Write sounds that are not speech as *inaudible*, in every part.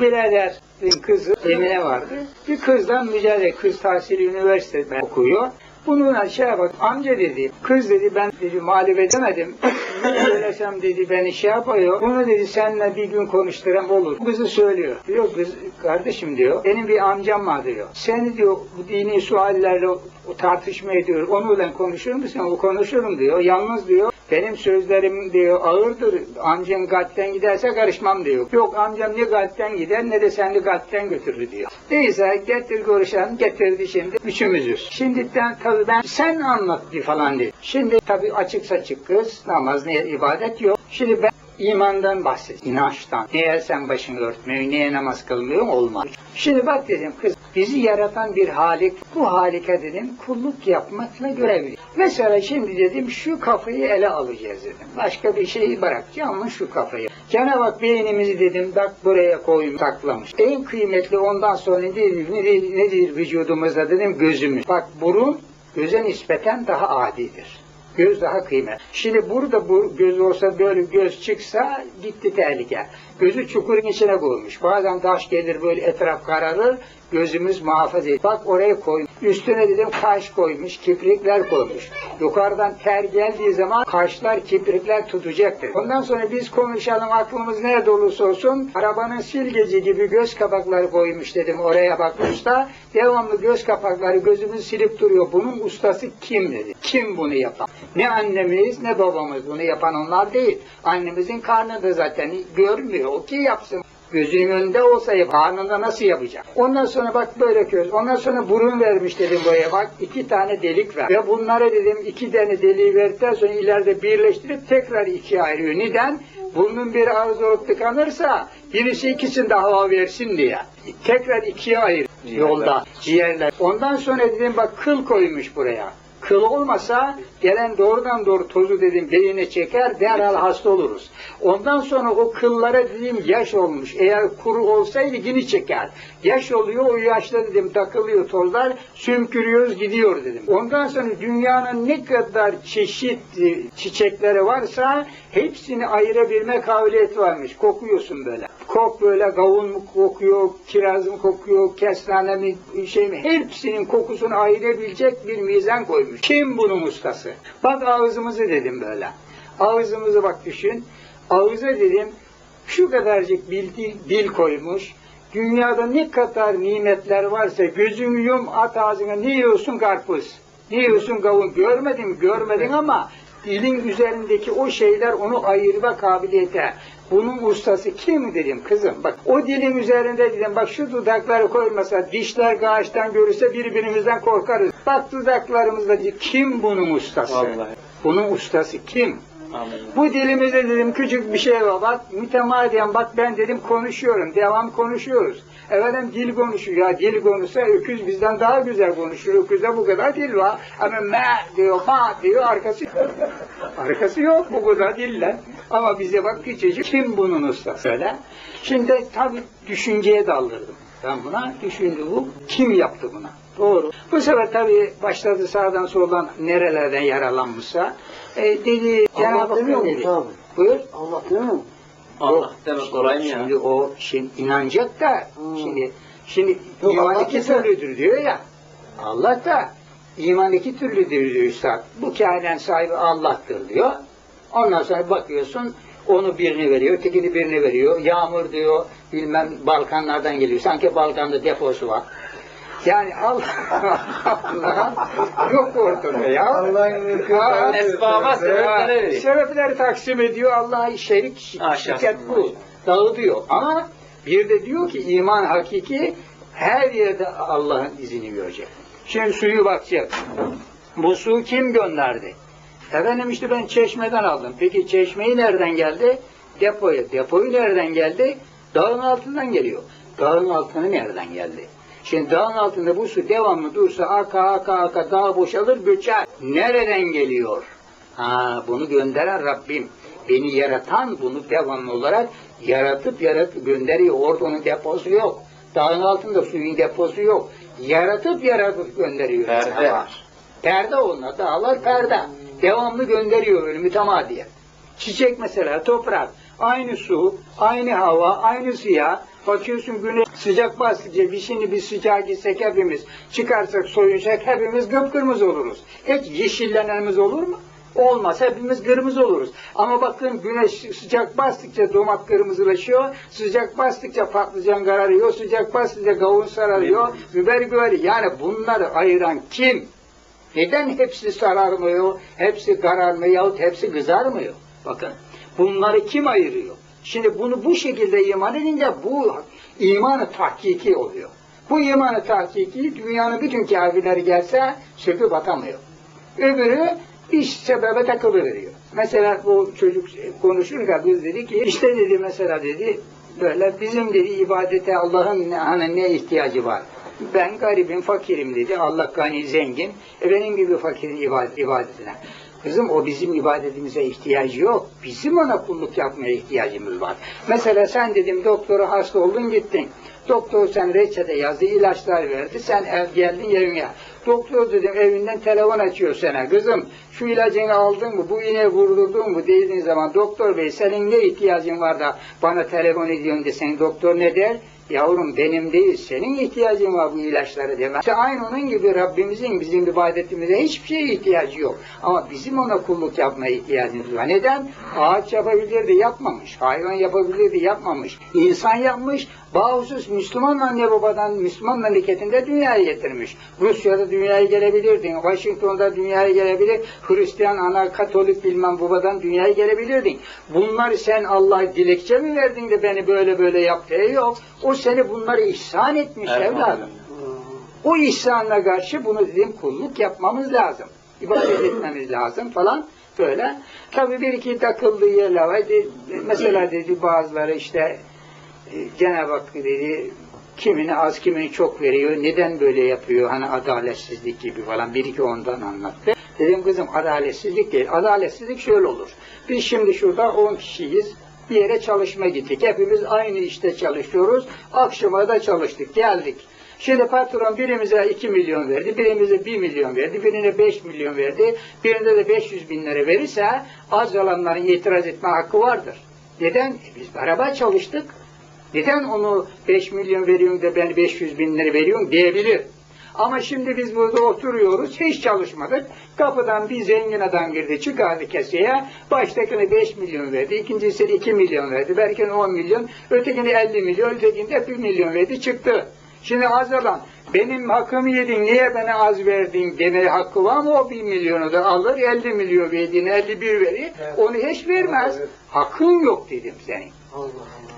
Biraderin kızı Emine vardı. Bir kızdan mücadele, kız tahsili üniversitede okuyor. Bunun şey bak amca dedi, kız dedi ben dedi mağlup edemedim. *laughs* Ne söylesem dedi beni şey yapıyor. Bunu dedi seninle bir gün konuşturan olur. Kızı söylüyor. Diyor kız kardeşim diyor. Benim bir amcam var diyor. Seni diyor dini suallerle tartışma ediyor. Onunla konuşur musun? O konuşurum diyor. Yalnız diyor. Benim sözlerim diyor ağırdır. Amcam kalpten giderse karışmam diyor. Yok amcam ne kalpten gider ne de seni kalpten götürür diyor. Neyse getir konuşalım getirdi şimdi üçümüzüz. Şimdiden tabii ben sen anlat bir falan dedi. Şimdi tabii açık saçık kız namaz ne ibadet yok. Şimdi ben imandan bahset, inançtan. Neye sen başını örtmüyorsun, neye namaz kılmıyorsun olmaz. Şimdi bak dedim kız bizi yaratan bir halik, bu halike dedim kulluk yapmakla görevli. Mesela şimdi dedim şu kafayı ele alacağız dedim. Başka bir şeyi bırakacağım ama şu kafayı. Cenab-ı Hak beynimizi dedim bak buraya koymuş, saklamış. En kıymetli ondan sonra nedir, nedir, nedir vücudumuzda dedim gözümüz. Bak burun göze nispeten daha adidir. Göz daha kıymetli. Şimdi burada bu göz olsa böyle göz çıksa gitti tehlike. Gözü çukurun içine koymuş. Bazen taş gelir böyle etraf kararır. Gözümüz muhafaza edilir. Bak oraya koy. Üstüne dedim kaş koymuş, kiprikler koymuş. Yukarıdan ter geldiği zaman kaşlar, kiprikler tutacaktır. Ondan sonra biz konuşalım aklımız nerede olursa olsun. Arabanın silgeci gibi göz kapakları koymuş dedim. Oraya bakmış da devamlı göz kapakları gözümüz silip duruyor. Bunun ustası kim dedi. Kim bunu yapan? Ne annemiz ne babamız bunu yapan onlar değil. Annemizin karnında zaten görmüyor. O ki yapsın. Gözünün önünde olsa yap, karnında nasıl yapacak? Ondan sonra bak böyle göz. Ondan sonra burun vermiş dedim buraya bak. iki tane delik ver. Ve bunlara dedim iki tane deliği verdikten sonra ileride birleştirip tekrar ikiye ayırıyor. Neden? Burnun bir ağız olup tıkanırsa birisi ikisini de hava versin diye. Tekrar ikiye ayır yolda ciğerler. Ondan sonra dedim bak kıl koymuş buraya. Kıl olmasa gelen doğrudan doğru tozu dedim beyine çeker derhal hasta oluruz. Ondan sonra o kıllara dedim yaş olmuş. Eğer kuru olsaydı yine çeker. Yaş oluyor o yaşta dedim takılıyor tozlar sümkürüyoruz gidiyor dedim. Ondan sonra dünyanın ne kadar çeşit çiçekleri varsa hepsini ayırabilme kabiliyeti varmış. Kokuyorsun böyle. Kok böyle kavun mu kokuyor, kiraz mı kokuyor, kestane mi şey mi hepsinin kokusunu ayırabilecek bir mizan koymuş. Kim bunun ustası? Bak ağzımızı dedim böyle. Ağzımızı bak düşün. Ağıza dedim şu kadarcık bil, dil, koymuş. Dünyada ne kadar nimetler varsa gözünü yum at ağzına ne yiyorsun karpuz? Ne yiyorsun kavun? Görmedim görmedin ama dilin üzerindeki o şeyler onu ayırma kabiliyete. Bunun ustası kim dedim kızım. Bak o dilin üzerinde dedim bak şu dudakları koymasa dişler ağaçtan görürse birbirimizden korkarız. Bak dudaklarımızda değil. kim bunun ustası? Vallahi. Bunun ustası kim? Bu dilimizde dedim küçük bir şey var. Bak mütemadiyen bak ben dedim konuşuyorum. Devam konuşuyoruz. Efendim dil konuşuyor. Ya dil konuşsa öküz bizden daha güzel konuşuyor. Öküzde bu kadar dil var. Ama me diyor, ma diyor arkası yok. arkası yok bu kadar diller. Ama bize bak küçücük. Kim bunun ustası? Söyle. Şimdi tabii düşünceye daldırdım. Ben buna düşündü bu. Kim yaptı buna? Doğru. Bu sefer tabii başladı sağdan soldan nerelerden yaralanmışsa. E, dedi Cenab-ı Hak dedi. Buyur. Allah demiyor mu? Allah demek kolay mı ya? Şimdi o şimdi inanacak da Hmm. şimdi şimdi Yok, iman Allah iki türlüdür diyor ya. Allah da iman iki türlüdür diyor üstad. Bu kainat sahibi Allah'tır diyor. Ondan sonra bakıyorsun onu birini veriyor, ötekini birini veriyor. Yağmur diyor, bilmem Balkanlardan geliyor. Sanki Balkan'da deposu var. Yani Allah, *laughs* yok ortada ya. Allah'ın Esbaba sebepleri taksim ediyor. Allah'ı şerik şirket bu. Dağıtıyor. Ama bir de diyor ki iman hakiki her yerde Allah'ın izini görecek. Şimdi suyu bakacak. Bu su kim gönderdi? Efendim işte ben çeşmeden aldım. Peki çeşmeyi nereden geldi? Depoya. Depoyu nereden geldi? Dağın altından geliyor. Dağın altına nereden geldi? Şimdi dağın altında bu su devamlı dursa aka aka aka dağ boşalır göçer. Nereden geliyor? Ha bunu gönderen Rabbim. Beni yaratan bunu devamlı olarak yaratıp yaratıp gönderiyor. Orada onun deposu yok. Dağın altında suyun deposu yok. Yaratıp yaratıp gönderiyor. Perde. Var. Perde onlar. Dağlar perde. Devamlı gönderiyor böyle mütemadiyen. Çiçek mesela toprak. Aynı su, aynı hava, aynı siyah. Bakıyorsun güneş sıcak bastıkça bir şimdi bir sıcağa gitsek hepimiz çıkarsak soyunacak hepimiz kıpkırmızı oluruz. Hiç yeşillenmemiz olur mu? Olmaz. Hepimiz kırmızı oluruz. Ama bakın güneş sıcak bastıkça domat kırmızılaşıyor. Sıcak bastıkça patlıcan kararıyor. Sıcak bastıkça kavun sararıyor. Biber güveri. Yani bunları ayıran kim? Neden hepsi sararmıyor, hepsi kararmıyor yahut hepsi kızarmıyor? Bakın bunları kim ayırıyor? Şimdi bunu bu şekilde iman edince bu imanı tahkiki oluyor. Bu imanı tahkiki dünyanın bütün kafirleri gelse söküp atamıyor. Öbürü bir sebebe takılıveriyor. Mesela bu çocuk konuşurken kız dedi ki işte dedi mesela dedi böyle bizim dedi ibadete Allah'ın hani ne ihtiyacı var? Ben garibim, fakirim dedi. Allah gani zengin. E benim gibi fakirin ibadet, ibadetine. Kızım o bizim ibadetimize ihtiyacı yok. Bizim ona kulluk yapmaya ihtiyacımız var. Mesela sen dedim doktora hasta oldun gittin. Doktor sen reçete yazdı, ilaçlar verdi. Sen ev geldin evine. Doktor dedim evinden telefon açıyor sana. Kızım şu ilacını aldın mı, bu iğneyi vurdurdun mu dediğin zaman doktor bey senin ne ihtiyacın var da bana telefon ediyorsun desen doktor ne der? Yavrum benim değil, senin ihtiyacın var bu ilaçlara demez. İşte aynı onun gibi Rabbimizin bizim ibadetimize hiçbir şeye ihtiyacı yok. Ama bizim ona kulluk yapmaya ihtiyacımız var. Neden? Ağaç yapabilirdi, yapmamış. Hayvan yapabilirdi, yapmamış. İnsan yapmış, bağımsız Müslüman anne babadan, Müslüman memleketinde dünyaya getirmiş. Rusya'da dünyaya gelebilirdin, Washington'da dünyaya gelebilir, Hristiyan ana, Katolik bilmem babadan dünyaya gelebilirdin. Bunları sen Allah dilekçe mi verdin de beni böyle böyle yaptı? E yok. O seni bunları ihsan etmiş evladım. O ihsanla karşı bunu dedim kulluk yapmamız lazım. İbadet etmemiz lazım falan böyle. Tabii bir iki takıldığı yerler var. Mesela dedi bazıları işte e, Cenab-ı Hak dedi kimini az kimini çok veriyor. Neden böyle yapıyor? Hani adaletsizlik gibi falan. Bir iki ondan anlattı. Dedim kızım adaletsizlik değil. Adaletsizlik şöyle olur. Biz şimdi şurada 10 kişiyiz. Bir yere çalışma gittik. Hepimiz aynı işte çalışıyoruz. Akşama da çalıştık. Geldik. Şimdi patron birimize 2 milyon verdi, birimize 1 milyon verdi, birine 5 milyon verdi, birine de 500 bin lira verirse az olanların itiraz etme hakkı vardır. Neden? E biz beraber çalıştık. Neden onu 5 milyon veriyorsun da ben 500 bin lira veriyorum diyebilir. Ama şimdi biz burada oturuyoruz, hiç çalışmadık. Kapıdan bir zengin adam girdi, çıkardı keseye. Baştakine 5 milyon verdi, ikincisine 2 milyon verdi, belki 10 milyon, ötekine 50 milyon, ötekinde 1 milyon verdi, çıktı. Şimdi az olan, benim hakkımı yedin, niye bana az verdin demeye hakkı var mı? O 1 milyonu da alır, 50 milyon verdiğini 51 verir, onu hiç vermez. Hakkın yok dedim senin.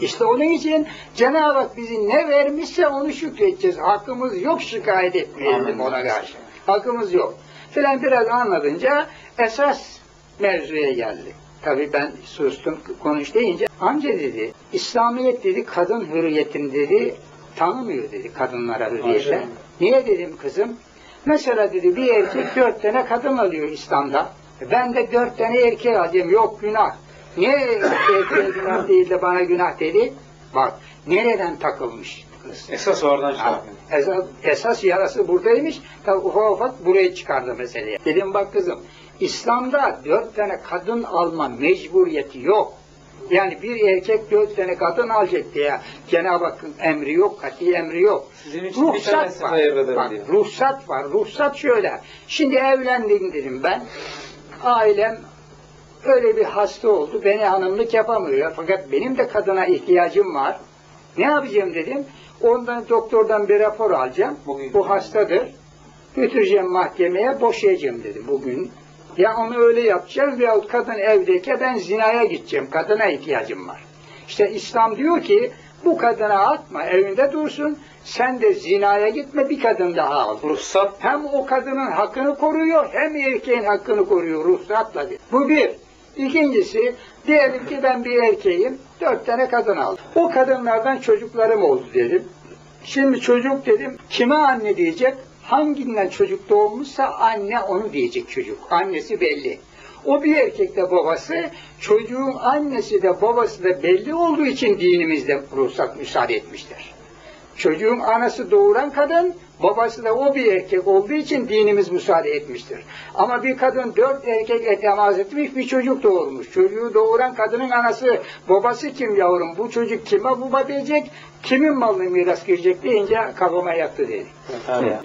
İşte onun için Cenab-ı Hak bizi ne vermişse onu şükredeceğiz. Hakkımız yok şikayet etmeyelim ona karşı. Hakkımız yok. Filan biraz anladınca esas mevzuya geldi. Tabii ben sustum konuş deyince amca dedi İslamiyet dedi kadın hürriyetini dedi tanımıyor dedi kadınlara hürriyete. Niye dedim kızım? Mesela dedi bir erkek dört tane kadın alıyor İslam'da. Ben de dört tane erkek alayım. Yok günah. Niye erkeğe günah değil de bana günah dedi? Bak nereden takılmış kız. Esas oradan Ha, çıkıyor. esas, esas yarası buradaymış. Tabi ufak ufak buraya çıkardı meseleyi. Dedim bak kızım, İslam'da dört tane kadın alma mecburiyeti yok. Yani bir erkek dört tane kadın alacak diye Cenab-ı Hakk'ın emri yok, kati emri yok. Sizin için Ruhsat var. Bak, diyor. ruhsat var. Ruhsat şöyle. Şimdi evlendim dedim ben. Ailem öyle bir hasta oldu. Beni hanımlık yapamıyor. Fakat benim de kadına ihtiyacım var. Ne yapacağım dedim. Ondan doktordan bir rapor alacağım. Bugün- Bu hastadır. Götüreceğim mahkemeye boşayacağım dedim bugün. Ya onu öyle yapacağız veyahut kadın evdeyken ben zinaya gideceğim. Kadına ihtiyacım var. İşte İslam diyor ki bu kadına atma evinde dursun. Sen de zinaya gitme bir kadın daha al. Ruhsat Hem o kadının hakkını koruyor hem erkeğin hakkını koruyor ruhsatla. bir. Bu bir. İkincisi diyelim ki ben bir erkeğim dört tane kadın aldım. O kadınlardan çocuklarım oldu dedim. Şimdi çocuk dedim kime anne diyecek? Hanginden çocuk doğmuşsa anne onu diyecek çocuk. Annesi belli. O bir erkek de babası, çocuğun annesi de babası da belli olduğu için dinimizde ruhsat müsaade etmiştir. Çocuğun anası doğuran kadın, babası da o bir erkek olduğu için dinimiz müsaade etmiştir. Ama bir kadın dört erkekle temas etmiş, bir çocuk doğurmuş. Çocuğu doğuran kadının anası, babası kim yavrum, bu çocuk kime baba diyecek, kimin malına miras girecek deyince kafama yattı dedi.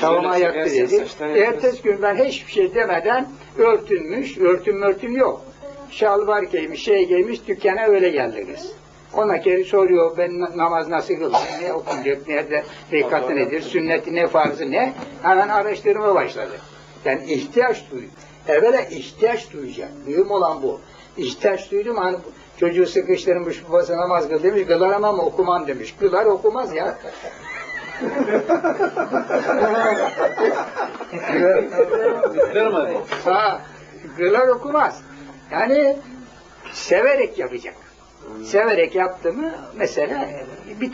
Kafama yattı dedi. Ertesi gün ben hiçbir şey demeden örtünmüş, örtün mörtün yok. Şalvar giymiş, şey giymiş, dükkana öyle geldi kız. Ona geri soruyor, ben na- namaz nasıl kılacağım, ne okunacak, nerede rekatı nedir, sünneti ne, farzı ne? Hemen araştırma başladı. Ben ihtiyaç duydum. Evvela ihtiyaç duyacak. Mühim olan bu. İhtiyaç duydum, hani çocuğu sıkıştırmış, babası namaz kıl demiş, kılar ama mı okumam demiş. Kılar okumaz ya. Ha, kılar okumaz. Yani severek yapacak. Severek yaptı mı mesela bir